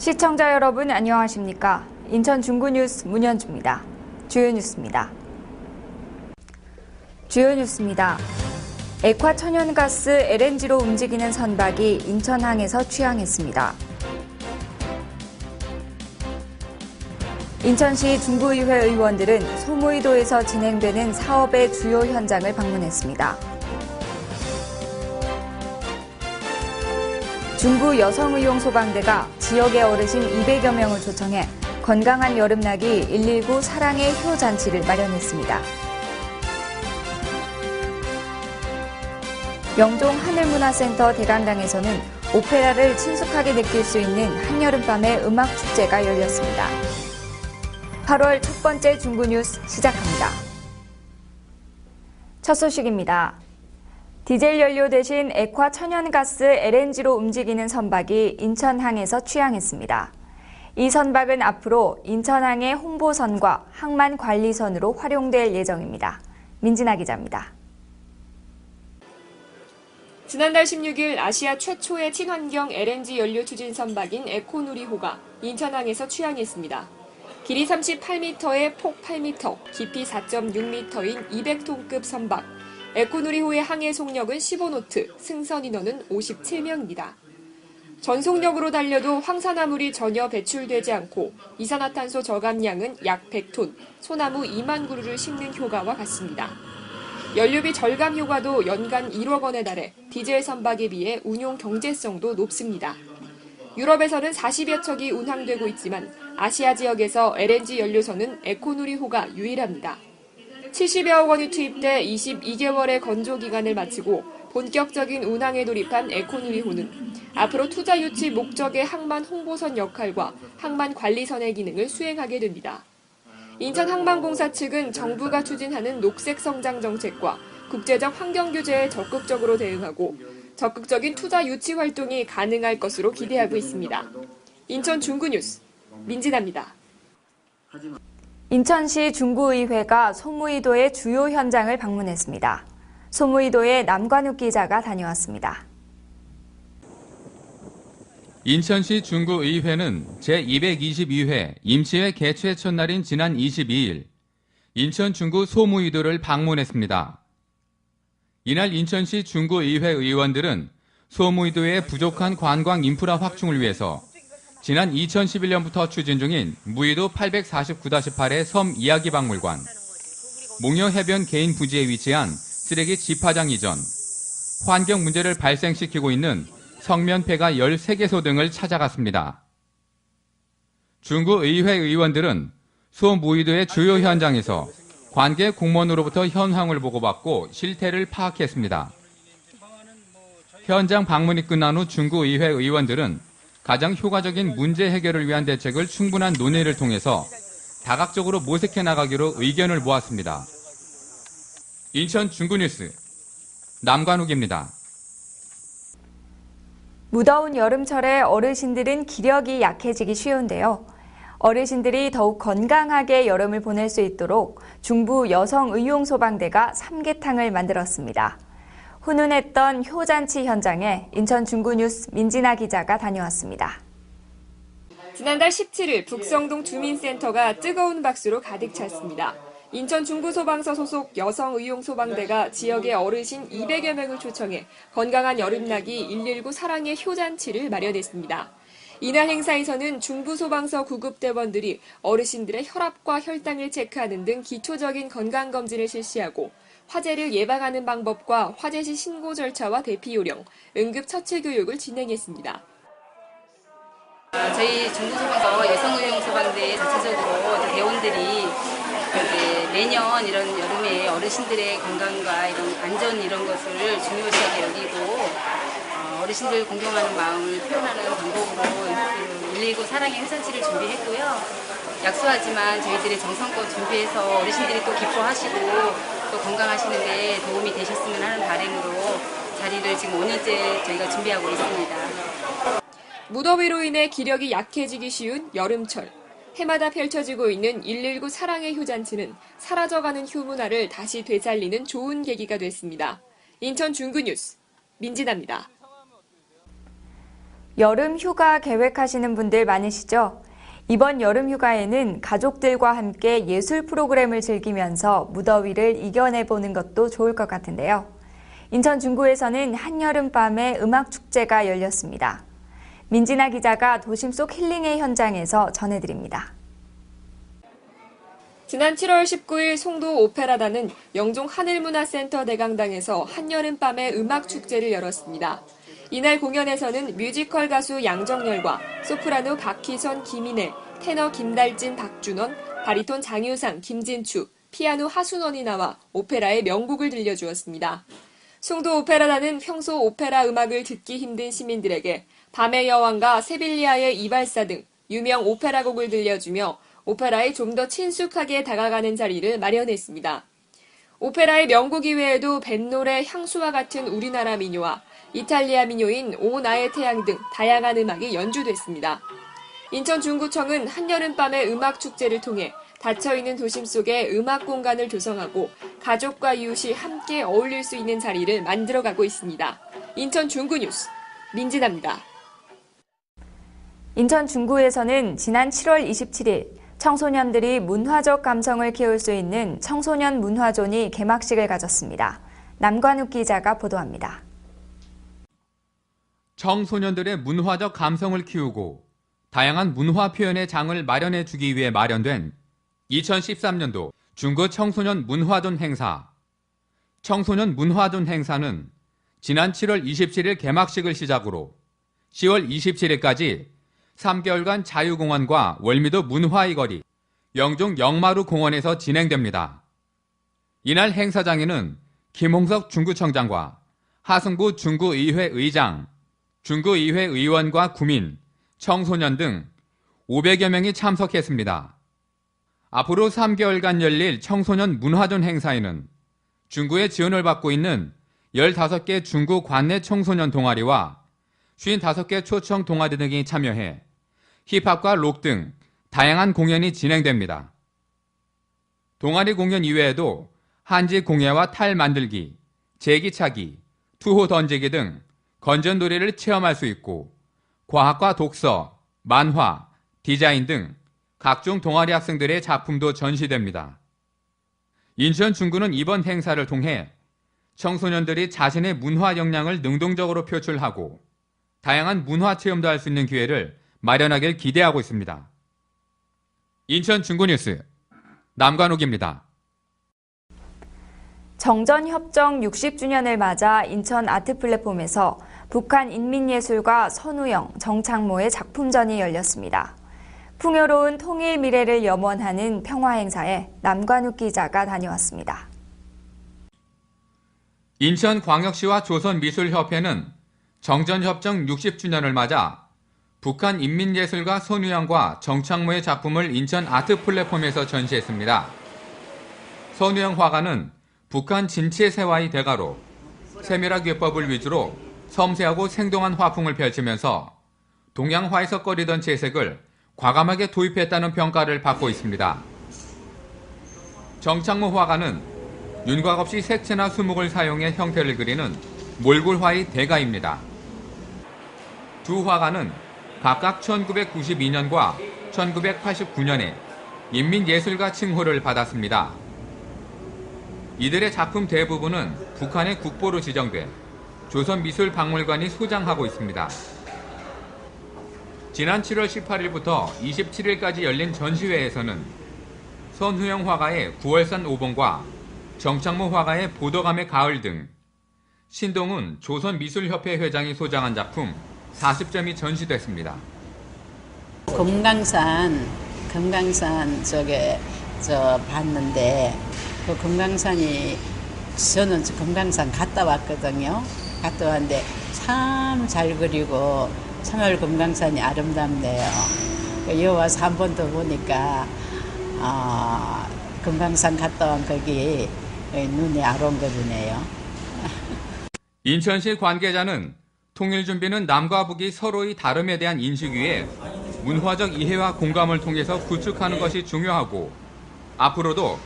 시청자 여러분 안녕하십니까? 인천 중구뉴스 문현주입니다. 주요 뉴스입니다. 주요 뉴스입니다. 액화 천연가스 LNG로 움직이는 선박이 인천항에서 취항했습니다. 인천시 중구의회 의원들은 소무이도에서 진행되는 사업의 주요 현장을 방문했습니다. 중구 여성의용 소방대가 지역의 어르신 200여 명을 초청해 건강한 여름나기 119 사랑의 효 잔치를 마련했습니다. 영종 하늘문화센터 대강당에서는 오페라를 친숙하게 느낄 수 있는 한여름밤의 음악 축제가 열렸습니다. 8월 첫 번째 중구 뉴스 시작합니다. 첫 소식입니다. 디젤 연료 대신 액화 천연가스 LNG로 움직이는 선박이 인천항에서 취항했습니다. 이 선박은 앞으로 인천항의 홍보선과 항만 관리선으로 활용될 예정입니다. 민진아 기자입니다. 지난달 16일 아시아 최초의 친환경 LNG 연료 추진 선박인 에코누리호가 인천항에서 취항했습니다. 길이 38m에 폭 8m, 깊이 4.6m인 200톤급 선박. 에코누리호의 항해 속력은 15노트, 승선 인원은 57명입니다. 전속력으로 달려도 황산화물이 전혀 배출되지 않고 이산화탄소 저감량은 약 100톤, 소나무 2만 그루를 심는 효과와 같습니다. 연료비 절감 효과도 연간 1억 원에 달해 디젤 선박에 비해 운용 경제성도 높습니다. 유럽에서는 40여 척이 운항되고 있지만 아시아 지역에서 LNG 연료선은 에코누리호가 유일합니다. 70여억 원이 투입돼 22개월의 건조 기간을 마치고 본격적인 운항에 돌입한 에코누리호는 앞으로 투자 유치 목적의 항만 홍보선 역할과 항만 관리선의 기능을 수행하게 됩니다. 인천항만공사 측은 정부가 추진하는 녹색 성장 정책과 국제적 환경 규제에 적극적으로 대응하고 적극적인 투자 유치 활동이 가능할 것으로 기대하고 있습니다. 인천 중구뉴스 민진아입니다. 인천시 중구의회가 소무이도의 주요 현장을 방문했습니다. 소무이도에 남관욱 기자가 다녀왔습니다. 인천시 중구의회는 제222회 임시회 개최 첫날인 지난 22일 인천 중구 소무이도를 방문했습니다. 이날 인천시 중구의회 의원들은 소무이도의 부족한 관광 인프라 확충을 위해서 지난 2011년부터 추진 중인 무의도 849-8의 섬 이야기 박물관, 목녀 해변 개인 부지에 위치한 쓰레기 집화장 이전, 환경 문제를 발생시키고 있는 성면폐가 13개소 등을 찾아갔습니다. 중구 의회 의원들은 소무의도의 주요 현장에서 관계 공무원으로부터 현황을 보고받고 실태를 파악했습니다. 현장 방문이 끝난 후 중구 의회 의원들은 가장 효과적인 문제 해결을 위한 대책을 충분한 논의를 통해서 다각적으로 모색해 나가기로 의견을 모았습니다. 인천 중구뉴스 남관욱입니다. 무더운 여름철에 어르신들은 기력이 약해지기 쉬운데요. 어르신들이 더욱 건강하게 여름을 보낼 수 있도록 중부 여성의용소방대가 삼계탕을 만들었습니다. 훈훈했던 효잔치 현장에 인천 중구뉴스 민진아 기자가 다녀왔습니다. 지난달 17일 북성동 주민센터가 뜨거운 박수로 가득 찼습니다. 인천 중구소방서 소속 여성의용소방대가 지역의 어르신 200여 명을 초청해 건강한 여름나기 119 사랑의 효잔치를 마련했습니다. 이날 행사에서는 중부소방서 구급대원들이 어르신들의 혈압과 혈당을 체크하는 등 기초적인 건강검진을 실시하고 화재를 예방하는 방법과 화재 시 신고 절차와 대피 요령, 응급 처치 교육을 진행했습니다. 저희 중부소방서 여성의용소방대 자체적으로 대원들이 매년 이런 여름에 어르신들의 건강과 이런 안전 이런 것을 중요시하게 여기고 어, 어르신들 공경하는 마음을 표현하는 방법으로 119 사랑의 회잔치를 준비했고요. 약소하지만 저희들이 정성껏 준비해서 어르신들이 또 기뻐하시고 또 건강하시는데 도움이 되셨으면 하는 바람으로 자리를 지금 5년째 저희가 준비하고 있습니다. 무더위로 인해 기력이 약해지기 쉬운 여름철. 해마다 펼쳐지고 있는 119 사랑의 효잔치는 사라져가는 효문화를 다시 되살리는 좋은 계기가 됐습니다. 인천 중구뉴스 민진아입니다. 여름 휴가 계획하시는 분들 많으시죠? 이번 여름 휴가에는 가족들과 함께 예술 프로그램을 즐기면서 무더위를 이겨내보는 것도 좋을 것 같은데요. 인천 중구에서는 한여름밤에 음악 축제가 열렸습니다. 민진아 기자가 도심 속 힐링의 현장에서 전해드립니다. 지난 7월 19일 송도 오페라단은 영종 하늘문화센터 대강당에서 한여름밤의 음악 축제를 열었습니다. 이날 공연에서는 뮤지컬 가수 양정열과 소프라노 박희선, 김인혜, 테너 김달진, 박준원, 바리톤 장유상, 김진추, 피아노 하순원이 나와 오페라의 명곡을 들려주었습니다. 송도 오페라단은 평소 오페라 음악을 듣기 힘든 시민들에게 밤의 여왕과 세빌리아의 이발사 등 유명 오페라 곡을 들려주며 오페라에 좀 더 친숙하게 다가가는 자리를 마련했습니다. 오페라의 명곡 이외에도 뱃노래 향수와 같은 우리나라 민요와 이탈리아 민요인 오 나의 태양 등 다양한 음악이 연주됐습니다. 인천 중구청은 한여름밤의 음악 축제를 통해 닫혀있는 도심 속에 음악 공간을 조성하고 가족과 이웃이 함께 어울릴 수 있는 자리를 만들어가고 있습니다. 인천 중구 뉴스 민진아입니다. 인천 중구에서는 지난 7월 27일 청소년들이 문화적 감성을 키울 수 있는 청소년 문화존이 개막식을 가졌습니다. 남관욱 기자가 보도합니다. 청소년들의 문화적 감성을 키우고 다양한 문화 표현의 장을 마련해 주기 위해 마련된 2013년도 중구 청소년 문화존 행사. 청소년 문화존 행사는 지난 7월 27일 개막식을 시작으로 10월 27일까지 3개월간 자유공원과 월미도 문화의 거리, 영종 영마루 공원에서 진행됩니다. 이날 행사장에는 김홍석 중구청장과 하승구 중구의회 의장, 중구의회 의원과 구민, 청소년 등 500여 명이 참석했습니다. 앞으로 3개월간 열릴 청소년 문화존 행사에는 중구의 지원을 받고 있는 15개 중구 관내 청소년 동아리와 55개 초청 동아리 등이 참여해 힙합과 록 등 다양한 공연이 진행됩니다. 동아리 공연 이외에도 한지 공예와 탈 만들기, 제기차기, 투호 던지기 등 건전놀이를 체험할 수 있고 과학과 독서, 만화, 디자인 등 각종 동아리 학생들의 작품도 전시됩니다. 인천 중구는 이번 행사를 통해 청소년들이 자신의 문화 역량을 능동적으로 표출하고 다양한 문화 체험도 할 수 있는 기회를 마련하길 기대하고 있습니다. 인천 중구뉴스 남관욱입니다. 정전협정 60주년을 맞아 인천 아트 플랫폼에서 북한 인민예술가 선우영, 정창모의 작품전이 열렸습니다. 풍요로운 통일 미래를 염원하는 평화행사에 남관욱 기자가 다녀왔습니다. 인천광역시와 조선미술협회는 정전협정 60주년을 맞아 북한 인민예술가 손우영과 정창모의 작품을 인천 아트 플랫폼에서 전시했습니다. 손우영 화가는 북한 진치의 세와의 대가로 세밀한 기법을 위주로 섬세하고 생동한 화풍을 펼치면서 동양화에서 꺼리던 채색을 과감하게 도입했다는 평가를 받고 있습니다. 정창모 화가는 윤곽 없이 색채나 수목을 사용해 형태를 그리는 몰골화의 대가입니다. 두 화가는 각각 1992년과 1989년에 인민예술가 칭호를 받았습니다. 이들의 작품 대부분은 북한의 국보로 지정돼 조선미술박물관이 소장하고 있습니다. 지난 7월 18일부터 27일까지 열린 전시회에서는 선후영 화가의 9월산 오봉과 정창모 화가의 보도감의 가을 등 신동훈 조선미술협회 회장이 소장한 작품 40점이 전시됐습니다. 금강산, 금강산 저게 저 봤는데 그 금강산이 저는 저 금강산 갔다 왔거든요. 갔다 왔는데 참 잘 그리고 참말 금강산이 아름답네요. 여기 와서 한 번 더 보니까 아, 금강산 갔다 온 거기 눈이 아롱거리네요. 인천시 관계자는 통일 준비는 남과 북이 서로의 다름에 대한 인식 위에 문화적 이해와 공감을 통해서 구축하는 것이 중요하고 앞으로도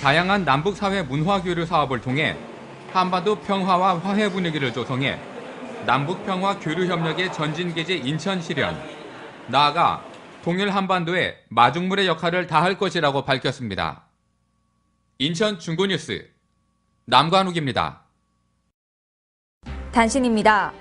다양한 남북 사회 문화 교류 사업을 통해 한반도 평화와 화해 분위기를 조성해 남북 평화 교류 협력의 전진 기지 인천 실현, 나아가 동일 한반도에 마중물의 역할을 다할 것이라고 밝혔습니다. 인천 중구뉴스 남관욱입니다. 단신입니다.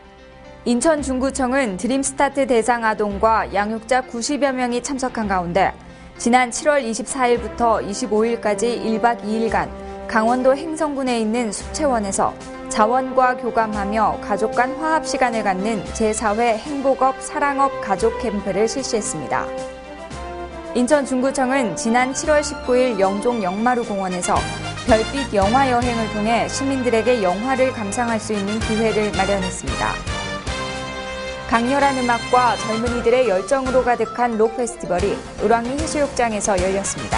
인천 중구청은 드림스타트 대상 아동과 양육자 90여 명이 참석한 가운데 지난 7월 24일부터 25일까지 1박 2일간 강원도 행성군에 있는 수채원에서 자원과 교감하며 가족 간 화합 시간을 갖는 제4회 행복업 사랑업 가족 캠프를 실시했습니다. 인천 중구청은 지난 7월 19일 영종 영마루 공원에서 별빛 영화 여행을 통해 시민들에게 영화를 감상할 수 있는 기회를 마련했습니다. 강렬한 음악과 젊은이들의 열정으로 가득한 록 페스티벌이 을왕리 해수욕장에서 열렸습니다.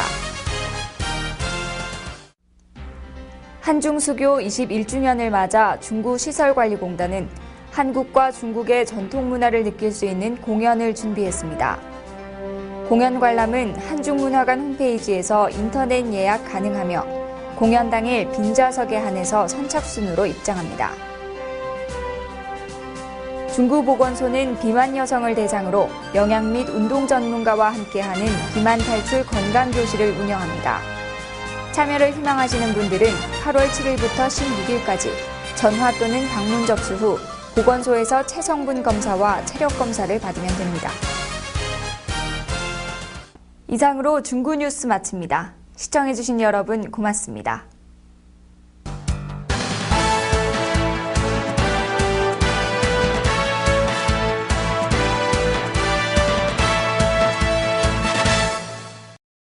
한중수교 21주년을 맞아 중구시설관리공단은 한국과 중국의 전통 문화를 느낄 수 있는 공연을 준비했습니다. 공연 관람은 한중문화관 홈페이지에서 인터넷 예약 가능하며 공연 당일 빈좌석에 한해서 선착순으로 입장합니다. 중구보건소는 비만 여성을 대상으로 영양 및 운동 전문가와 함께하는 비만 탈출 건강 교실을 운영합니다. 참여를 희망하시는 분들은 8월 7일부터 16일까지 전화 또는 방문 접수 후 보건소에서 체성분 검사와 체력 검사를 받으면 됩니다. 이상으로 중구 뉴스 마칩니다. 시청해주신 여러분 고맙습니다.